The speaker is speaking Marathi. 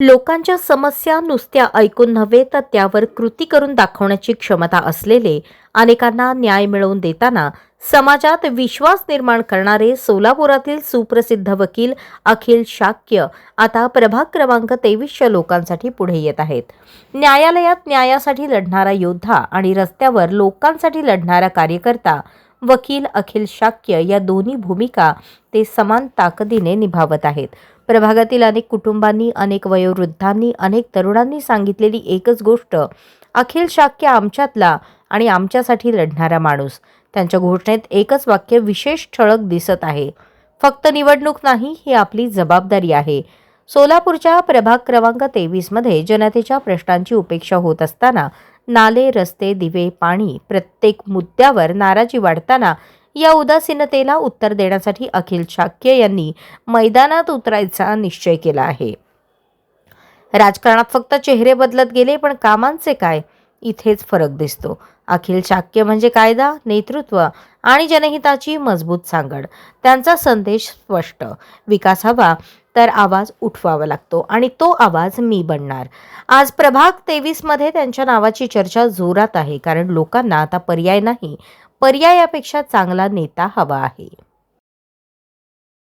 लोकांच्या समस्या नुसत्या ऐकून नव्हे तर त्यावर कृती करून दाखवण्याची क्षमता असलेले अनेकांना न्याय मिळवून देताना समाजात विश्वास निर्माण करणारे सोलापुरातील सुप्रसिद्ध वकील अखिल शाक्य आता प्रभाग क्रमांक तेवीसच्या लोकांसाठी पुढे येत आहेत. न्यायालयात न्यायासाठी लढणारा योद्धा आणि रस्त्यावर लोकांसाठी लढणारा कार्यकर्ता वकील अखिल शाक्य या दोन्ही भूमिका ते समान ताकदीने निभावत आहेत. प्रभागातील अनेक कुटुंबांनी अनेक वयोवृद्धांनी अनेक तरुणांनी सांगितलेली एकच गोष्ट अखिल शाक्य आमच्यातला आणि आमच्यासाठी लढणारा माणूस. त्यांच्या घोषणेत एकच वाक्य विशेष ठळक दिसत आहे. फक्त निवडणूक नाही ही आपली जबाबदारी आहे. सोलापूरच्या प्रभाग क्रमांक तेवीसमध्ये जनतेच्या प्रश्नांची उपेक्षा होत असताना नाले रस्ते दिवे पाणी प्रत्येक मुद्द्यावर नाराजी वाढताना या उदासीनतेला उत्तर देण्यासाठी अखिल शाक्य यांनी मैदानात उतरायचा निश्चय केला आहे. राजकारणात फक्त चेहरे बदलत गेले पण कामांचे काय? इथेच फरक दिसतो. अखिल शाक्य म्हणजे कायदा नेतृत्व आणि जनहिताची मजबूत सांगड. त्यांचा संदेश स्पष्ट. विकास हवा तर आवाज उठवावा लागतो आणि तो आवाज मी बनणार. आज प्रभाग तेवीसमध्ये त्यांच्या नावाची चर्चा जोरात आहे कारण लोकांना आता पर्याय नाही. पर्यायापेक्षा चांगला नेता हवा आहे.